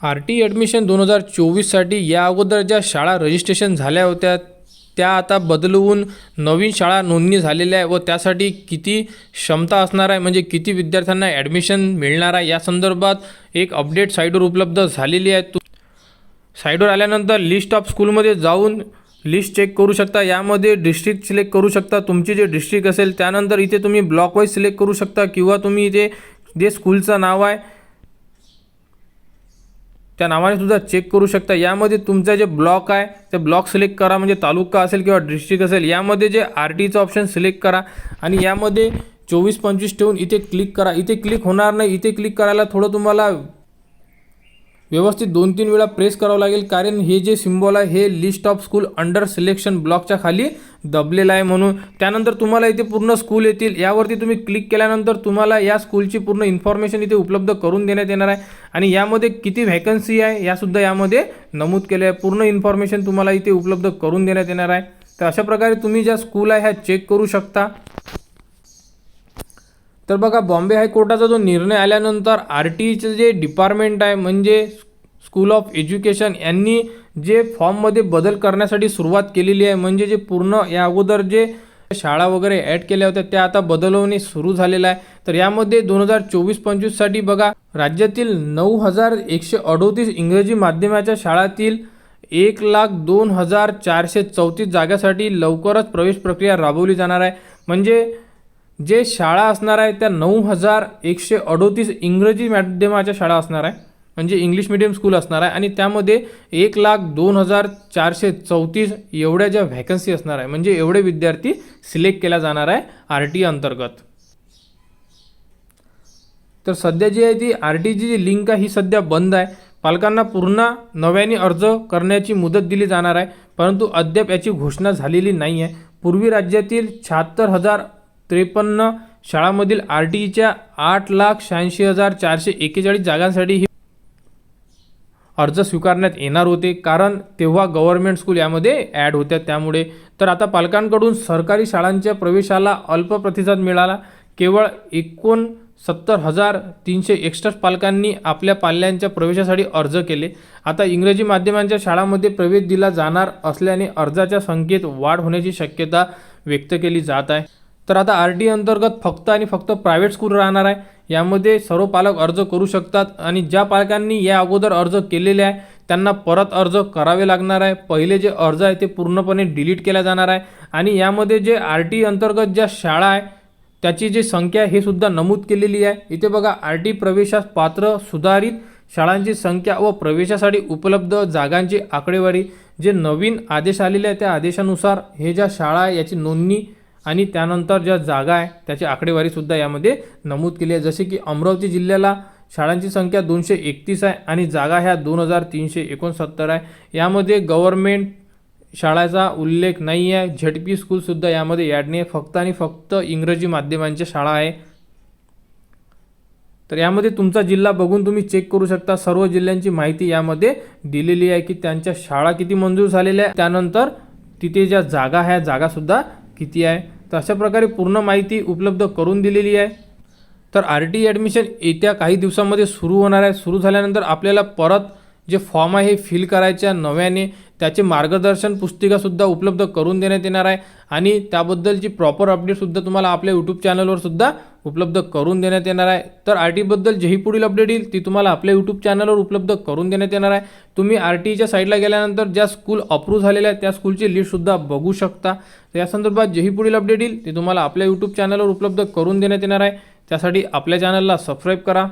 R T admission दोन हजार चोवीससाठी या अगोदर ज्या शाळा रजिस्ट्रेशन झाल्या होत्या त्या आता बदलवून नवीन शाळा नोंदणी झालेल्या आहे व त्यासाठी किती क्षमता असणार आहे म्हणजे किती विद्यार्थ्यांना ॲडमिशन मिळणार आहे या संदर्भात एक अपडेट साईटवर उपलब्ध झालेली आहे. तू साईटवर आल्यानंतर लिस्ट ऑफ स्कूलमध्ये जाऊन लिस्ट चेक करू शकता. यामध्ये डिस्ट्रिक्ट सिलेक्ट करू शकता. तुमची जे डिस्ट्रिक्ट असेल त्यानंतर इथे तुम्ही ब्लॉकवाईज सिलेक्ट करू शकता किंवा तुम्ही इथे जे स्कूलचं नाव आहे त्या नावाने सुद्धा चेक करू शकता. यामध्ये तुमचा जे ब्लॉक आहे ते ब्लॉक सिलेक्ट करा. म्हणजे तालुका असेल किंवा डिस्ट्रिक्ट असेल यामध्ये जे आर टीचं ऑप्शन सिलेक्ट करा. आणि यामध्ये चोवीस पंचवीस ठेवून इथे क्लिक करा. इथे क्लिक होणार नाही. इथे क्लिक करायला थोडं तुम्हाला व्यवस्थित दोन तीन वेळा प्रेस करावं लागेल. कारण हे जे सिम्बॉल आहे हे list of school under selection ब्लॉकच्या खाली दबलेलं आहे म्हणून. त्यानंतर तुम्हाला इथे पूर्ण स्कूल येतील. यावरती तुम्ही क्लिक केल्यानंतर तुम्हाला या स्कूलची पूर्ण इन्फॉर्मेशन इथे उपलब्ध करून देण्यात येणार आहे. आणि यामध्ये किती व्हॅकन्सी आहे यासुद्धा यामध्ये नमूद केले आहे. पूर्ण इन्फॉर्मेशन तुम्हाला इथे उपलब्ध करून देण्यात येणार आहे. तर अशा प्रकारे तुम्ही ज्या स्कूल आहे ह्या चेक करू शकता. तर बघा बॉम्बे हायकोर्टाचा जो निर्णय आल्यानंतर आर टीचं जे डिपार्टमेंट आहे म्हणजे स्कूल ऑफ एज्युकेशन यांनी जे फॉर्ममध्ये बदल करण्यासाठी सुरुवात केलेली आहे म्हणजे जे पूर्ण या अगोदर जे शाळा वगैरे ॲड केल्या होत्या त्या आता बदलवणे सुरू झालेलं आहे. तर यामध्ये दोन हजार चोवीस पंचवीससाठी बघा राज्यातील नऊ हजार एकशे अडोतीस इंग्रजी माध्यमाच्या शाळातील एक लाख दोन हजार चारशे चौतीस जागासाठी लवकरच प्रवेश प्रक्रिया राबवली जाणार आहे. म्हणजे जे शाळा असणार आहे त्या नऊ हजार एकशे अडोतीस इंग्रजी माध्यमाच्या शाळा असणार आहे. म्हणजे इंग्लिश मिडियम स्कूल असणार आहे आणि त्यामध्ये एक लाख दोन हजार चारशे चौतीस एवढ्या ज्या व्हॅकन्सी असणार आहे म्हणजे एवढे विद्यार्थी सिलेक्ट केल्या जाणार आहे आर टी अंतर्गत. तर सध्या जी आहे ती आर टीची जी लिंक आहे ही सध्या बंद आहे. पालकांना पुन्हा नव्याने अर्ज करण्याची मुदत दिली जाणार आहे परंतु अद्याप याची घोषणा झालेली नाही आहे पूर्वी राज्यातील शहात्तर हजार त्रेपन्न. शाळांमधील आर टीच्या आठ लाख शहाऐंशी हजार चारशे एकेचाळीस जागांसाठी ही अर्ज स्वीकारण्यात येणार होते. कारण तेव्हा गव्हर्मेंट स्कूल यामध्ये ॲड होत्या. त्यामुळे तर आता पालकांकडून सरकारी शाळांच्या प्रवेशाला अल्प प्रतिसाद मिळाला. केवळ एकोण सत्तर हजार तीनशे एकसष्ट पालकांनी आपल्या पाल्यांच्या प्रवेशासाठी अर्ज केले. आता इंग्रजी माध्यमांच्या शाळांमध्ये प्रवेश दिला जाणार असल्याने अर्जाच्या संख्येत वाढ होण्याची शक्यता व्यक्त केली जात आहे. तर आता आर टी अंतर्गत फक्त आणि फक्त प्रायव्हेट स्कूल राहणार आहे. यामध्ये सर्व पालक अर्ज करू शकतात आणि ज्या पालकांनी या अगोदर अर्ज केलेले आहे त्यांना परत अर्ज करावे लागणार आहे. पहिले जे अर्ज आहे ते पूर्णपणे डिलीट केला जाणार आहे. आणि यामध्ये जे आर टी अंतर्गत ज्या शाळा आहे त्याची जी संख्या हे सुद्धा नमूद केलेली आहे. इथे बघा आर टी प्रवेशास पात्र सुधारित शाळांची संख्या व प्रवेशासाठी उपलब्ध जागांची आकडेवारी. जे नवीन आदेश आलेले आहे त्या आदेशानुसार हे ज्या शाळा आहे याची नोंदणी आणि त्यानंतर ज्या जागा आहे त्याची आकडेवारीसुद्धा यामध्ये नमूद केली आहे. जसे की अमरावती जिल्ह्याला शाळांची संख्या दोनशे एकतीस आहे आणि जागा ह्या दोन हजार तीनशे एकोणसत्तर आहे. यामध्ये गव्हर्मेंट शाळाचा उल्लेख नाही आहे. झेडपी स्कूलसुद्धा यामध्ये ॲड नाही आहे. फक्त आणि फक्त इंग्रजी माध्यमांच्या शाळा आहे. तर यामध्ये तुमचा जिल्हा बघून तुम्ही चेक करू शकता. सर्व जिल्ह्यांची माहिती यामध्ये दिलेली आहे की त्यांच्या शाळा किती मंजूर झालेल्या आहे त्यानंतर तिथे ज्या जागा ह्या जागासुद्धा किती आहे? तर अशा प्रकारे पूर्ण माहिती उपलब्ध करून दिलेली आहे. तर आर टी ॲडमिशन येत्या काही दिवसांमध्ये सुरू होणार आहे. सुरू झाल्यानंतर आपल्याला परत जे फॉर्म आहे हे फिल करायच्या नव्याने. त्याचे मार्गदर्शन पुस्तिकासुद्धा उपलब्ध करून देण्यात येणार आहे. आणि त्याबद्दलची प्रॉपर अपडेटसुद्धा तुम्हाला आपल्या यूट्यूब चॅनलवर सुद्धा उपलब्ध करून देण्यात येणार आहे. तर आर टीबद्दल जेही पुढील अपडेट येईल ती तुम्हाला आपल्या यूट्यूब चॅनलवर उपलब्ध करून देण्यात येणार आहे. तुम्ही आर टीच्या साईडला गेल्यानंतर ज्या स्कूल अप्रूव्ह झालेल्या आहेत त्या स्कूलची लिस्टसुद्धा बघू शकता. तर या संदर्भात जेही पुढील अपडेट येईल ती तुम्हाला आपल्या यूट्यूब चॅनलवर उपलब्ध करून देण्यात येणार आहे. त्यासाठी आपल्या चॅनलला सबस्क्राईब करा.